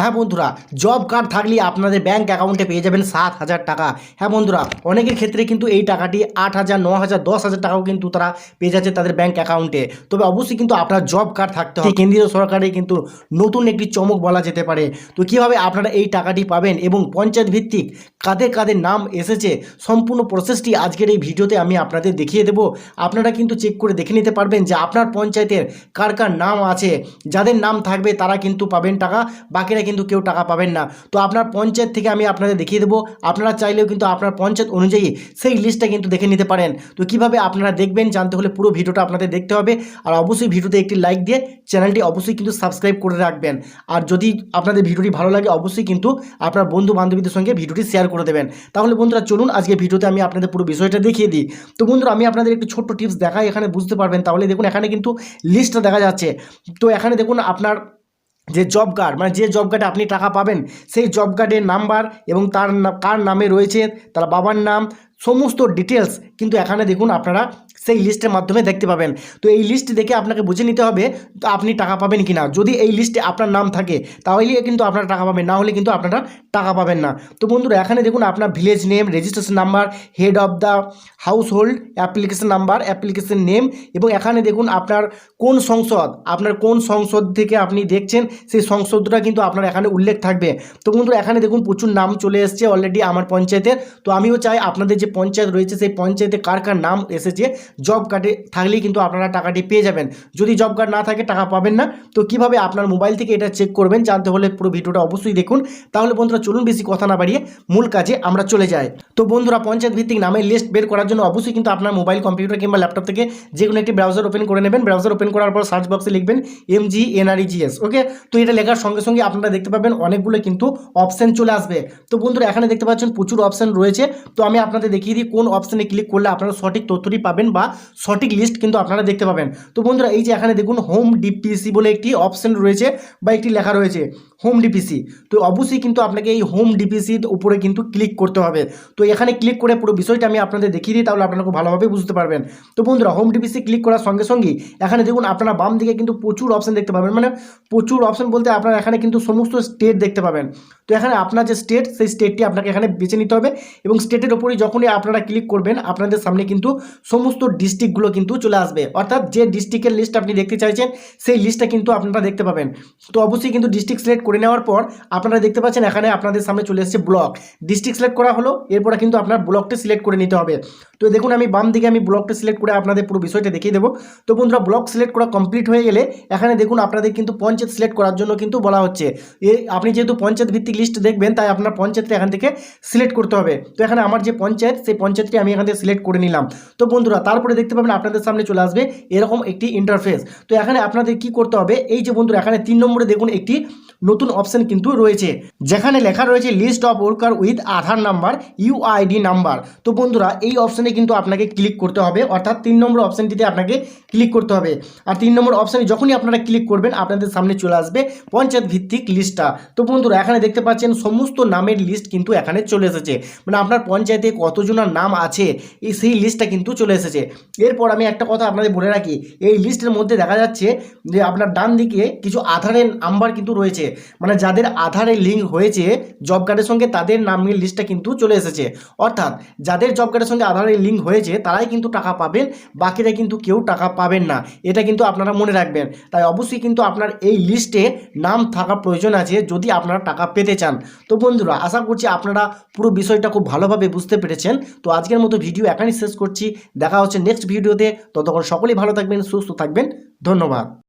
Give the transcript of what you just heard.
হ্যাঁ বন্ধুরা job card থাকলে আপনাদের ব্যাঙ্ক অ্যাকাউন্টে পেয়ে যাবেন সাত হাজার টাকা। হ্যাঁ বন্ধুরা, অনেকের ক্ষেত্রে কিন্তু এই টাকাটি আট হাজার, ন হাজার, দশ হাজার টাকাও কিন্তু তারা পেয়ে যাচ্ছে তাদের ব্যাঙ্ক অ্যাকাউন্টে তবে অবশ্যই কিন্তু আপনার জব কার্ড থাকতে হবে। কেন্দ্রীয় সরকারের কিন্তু নতুন একটি চমক বলা যেতে পারে। তো কীভাবে আপনারা এই টাকাটি পাবেন এবং পঞ্চায়েত ভিত্তিক কাদের কাদের নাম এসেছে, সম্পূর্ণ প্রসেসটি আজকের এই ভিডিওতে আমি আপনাদের দেখিয়ে দেব। আপনারা কিন্তু চেক করে দেখে নিতে পারবেন যে আপনার পঞ্চায়েতের কার কার নাম আছে। যাদের নাম থাকবে তারা কিন্তু পাবেন টাকা, বাকিরা কিন্তু কেউ টাকা পাবেন না। তো আপনার পঞ্চায়েত থেকে আমি আপনাদের দেখিয়ে দেবো। আপনারা চাইলেও কিন্তু আপনার পঞ্চায়েত অনুযায়ী সেই লিস্টটা কিন্তু দেখে নিতে পারেন। তো কীভাবে আপনারা দেখবেন জানতে হলে পুরো ভিডিওটা আপনাদের দেখতে হবে। আর অবশ্যই ভিডিওতে একটি লাইক দিয়ে চ্যানেলটি অবশ্যই কিন্তু সাবস্ক্রাইব করে রাখবেন। আর যদি আপনাদের ভিডিওটি ভালো লাগে, অবশ্যই কিন্তু আপনার বন্ধু বান্ধবীদের সঙ্গে ভিডিওটি শেয়ার করে দেবেন। তাহলে বন্ধুরা, চলুন আজকে ভিডিওতে আমি আপনাদের পুরো বিষয়টা দেখিয়ে দিই। তো বন্ধুরা, আমি আপনাদের একটু ছোট্ট টিপস দেখাই, এখানে বুঝতে পারবেন। তাহলে দেখুন, এখানে কিন্তু লিস্টটা দেখা যাচ্ছে। তো এখানে দেখুন, আপনার যে জব কার্ড মানে যে জব কার্ডে আপনি টাকা পাবেন, সেই জব কার্ডের নাম্বার এবং তার কার নামে রয়েছে, তার বাবার নাম সমস্ত ডিটেলস কিন্তু এখানে দেখুন আপনারা সেই লিস্টের মাধ্যমে দেখতে পাবেন। তো এই লিস্ট দেখে আপনাকে বুঝে নিতে হবে, তো আপনি টাকা পাবেন কি না যদি এই লিস্টে আপনার নাম থাকে তাহলেই কিন্তু আপনারা টাকা পাবেন, না হলে কিন্তু আপনারা টাকা পাবেন না। তো বন্ধুরা, এখানে দেখুন আপনার village name registration number head of the household application number application name এবং এখানে দেখুন আপনার কোন সংসদ, আপনার কোন সংসদ থেকে আপনি দেখছেন, সেই সংসদটা কিন্তু আপনার এখানে উল্লেখ থাকবে। তো বন্ধুরা, এখানে দেখুন প্রচুর নাম চলে এসছে অলরেডি আমার পঞ্চায়েতের তো আমিও চাই আপনাদের যে পঞ্চায়েত রয়েছে, সেই পঞ্চায়েতে কার কার নাম এসেছে জব কার্ডে থাকলেই কিন্তু আপনারা টাকাটি পেয়ে যাবেন। যদি জব কার্ড না থাকে, টাকা পাবেন না। তো কীভাবে আপনার মোবাইল থেকে এটা চেক করবেন, জানতে হলে পুরো ভিডিওটা অবশ্যই দেখুন। তাহলে বন্ধুরা, চলুন বেশি কথা না বাড়িয়ে মূল কাজে আমরা চলে যাই। তো বন্ধুরা, পঞ্চায়েত ভিত্তিক নামের লিস্ট বের করার জন্য অবশ্যই কিন্তু আপনার মোবাইল কম্পিউটার কিংবা ল্যাপটপ থেকে যে কোনো একটি ব্রাউজার ওপেন করে নেবেন। ব্রাউজার ওপেন করার পর সার্চ বক্সে লিখবেন এম জি এনআরইজিএস ওকে তো এটা লেখার সঙ্গে সঙ্গে আপনারা দেখতে পাবেন অনেকগুলো কিন্তু অপশন চলে আসবে। তো বন্ধুরা, এখানে দেখতে পাচ্ছেন প্রচুর অপশন রয়েছে। তো আমি আপনাদের দেখিয়ে দিই কোন অপশানে ক্লিক করলে আপনারা সঠিক তথ্যটি পাবেন বা সঠিক লিস্ট কিন্তু আপনারা দেখতে পাবেন। তো বন্ধুরা, এই যে এখানে দেখুন হোম ডিপিসি বলে একটি অপশন রয়েছে বা একটি লেখা রয়েছে হোম ডিপিসি তো অবশ্যই কিন্তু আপনাকে এই হোম ডিপিসির উপরে কিন্তু ক্লিক করতে হবে। তো এখানে ক্লিক করে পুরো বিষয়টা আমি আপনাদের দেখিয়ে দিই, তাহলে আপনারা খুব ভালোভাবে বুঝতে পারবেন। তো বন্ধুরা হোম ডিপিসি ক্লিক করার সঙ্গে সঙ্গেই এখানে দেখুন আপনারা বাম দিকে কিন্তু প্রচুর অপশন দেখতে পাবেন। মানে প্রচুর অপশন বলতে আপনারা এখানে কিন্তু সমস্ত স্টেট দেখতে পাবেন। তো এখানে আপনার যে স্টেট সেই স্টেটটি আপনাকে এখানে বেছে নিতে হবে এবং স্টেটের ওপরেই যখনই আপনারা ক্লিক করবেন, আপনাদের সামনে কিন্তু সমস্ত ডিস্ট্রিক্টগুলো কিন্তু চলে আসবে। অর্থাৎ যে ডিস্ট্রিক্টের লিস্ট আপনি দেখতে চাইছেন, সেই লিস্টটা কিন্তু আপনারা দেখতে পাবেন। তো অবশ্যই কিন্তু ডিস্ট্রিক্ট সিলেক্ট করে নেওয়ার পর আপনারা দেখতে পাচ্ছেন এখানে আপনাদের সামনে চলে এসেছে ব্লক ডিস্ট্রিক্ট সিলেক্ট করা হলো, এরপরে কিন্তু আপনার ব্লকটা সিলেক্ট করে নিতে হবে। তো দেখুন আমি বাম দিকে আমি ব্লকটা সিলেক্ট করে আপনাদের পুরো বিষয়টা দেখিয়ে দেবো। তো বন্ধুরা ব্লক সিলেক্ট করা কমপ্লিট হয়ে গেলে এখানে দেখুন আপনাদের কিন্তু পঞ্চায়েত সিলেক্ট করার জন্য কিন্তু বলা হচ্ছে। আপনি যেহেতু পঞ্চায়েত ভিত্তিক লিস্ট দেখবেন, তাই আপনার পঞ্চায়েতটা এখান থেকে সিলেক্ট করতে হবে। তো এখানে আমার যে পঞ্চায়েত, সেই পঞ্চায়েতটি আমি এখান থেকে সিলেক্ট করে নিলাম। তো বন্ধুরা, তারপরে দেখতে পাবেন আপনাদের সামনে চলে আসবে এরকম একটি ইন্টারফেস তো এখানে আপনাদের কি করতে হবে, এই যে বন্ধুরা, এখানে তিন নম্বরে দেখুন একটি নতুন অপশন কিন্তু রয়েছে। যেখানে লেখা রয়েছে list of worker with Aadhaar number UID number তো বন্ধুরা, এই অপশনে কিন্তু আপনাকে ক্লিক করতে হবে, অর্থাৎ তিন নম্বর অপশনটিতে আপনাকে ক্লিক করতে হবে। আর তিন নম্বর অপশানে যখনই আপনারা ক্লিক করবেন, আপনাদের সামনে চলে আসবে পঞ্চায়েত ভিত্তিক লিস্টটা তো বন্ধুরা, এখানে দেখতে পাচ্ছেন, সমস্ত নামের লিস্ট কিন্তু এখানে চলে এসেছে। মানে আপনার পঞ্চায়েতে কতজনের নাম আছে, এই সেই লিস্টটা কিন্তু চলে এসেছে। এরপর আমি একটা কথা আপনাদের বলে রাখি, এই লিস্টের মধ্যে দেখা যাচ্ছে যে আপনার ডান দিকে কিছু আধারের নাম্বার কিন্তু রয়েছে। মানে যাদের আধারে লিঙ্ক হয়েছে জব কার্ডের সঙ্গে তাদের নামের লিস্টটা কিন্তু চলে এসেছে। অর্থাৎ যাদের জব কার্ডের সঙ্গে আধারের লিঙ্ক হয়েছে, তারাই কিন্তু টাকা পাবেন, বাকিরা কিন্তু কেউ টাকা পাবেন না। এটা কিন্তু আপনারা মনে রাখবেন। তাই অবশ্যই কিন্তু আপনার এই লিস্টে নাম থাকা প্রয়োজন আছে, যদি আপনারা টাকা পেতে চান। তো বন্ধুরা, আশা করছি আপনারা পুরো বিষয়টা খুব ভালোভাবে বুঝতে পেরেছেন। তো আজকের মতো ভিডিও এখানেই শেষ করছি। দেখা হচ্ছে নেক্সট ভিডিওতে ততক্ষণ সকলেই ভালো থাকবেন, সুস্থ থাকবেন। ধন্যবাদ।